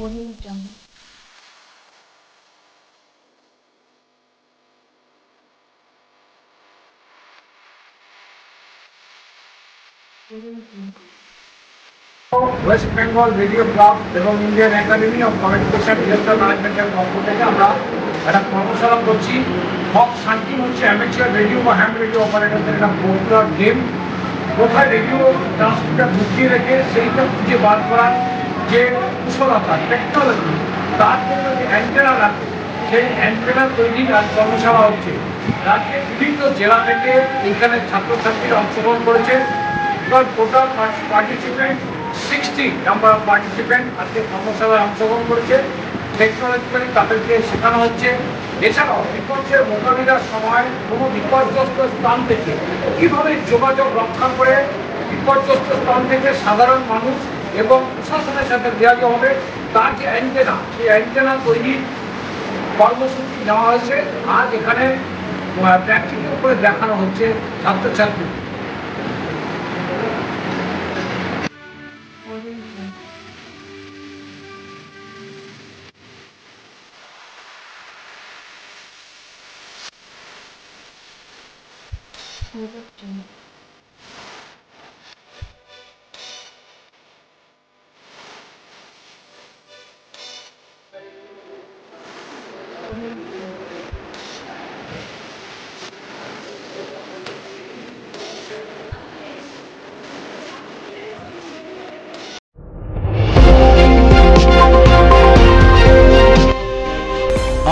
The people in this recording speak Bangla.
Audio Jungle. Audio Jungle. West Bengal radio club এবং Indian academy of communication digital ম্যানেজমেন্টের পক্ষ থেকে আমরা একটা কর্মশালা করছি হক শান্তি হচ্ছে অ্যামেচার রেডিও বা হ্যান্ড রেডিও অপারেটরদের একটা পপুলার গেম কোথায় রেডিও ট্রান্সমিটার ঢুকিয়ে রেখে সেইটা খুঁজে বার করার যে কুশলতা টেকনোলজি তার জন্য যে অ্যান্টেনা রাখে সেই অ্যান্টেনা তৈরির আজ কর্মশালা হচ্ছে। রাজ্যের বিভিন্ন জেলা থেকে এখানে ছাত্রছাত্রীরা অংশগ্রহণ করেছে। Total participant sixty number participant আজকে কর্মশালায় অংশগ্রহণ করেছে। টেকনোলজিক্যালি তাদেরকে শেখানো হচ্ছে। এছাড়াও বিপর্যয়ের মোকাবিলার সময় কোনো বিপর্যস্ত স্থান থেকে কীভাবে যোগাযোগ রক্ষা করে বিপর্যস্ত স্থান থেকে সাধারণ মানুষ এবং প্রশাসনের সাথে দেওয়া হবে। তার যে অ্যান্টেনা সেই অ্যান্টেনা তৈরির কর্মসূচি নেওয়া হয়েছে। আজ এখানে প্র্যাকটিক্যাল করে দেখানো হচ্ছে ছাত্রছাত্রী। Audio Jungle.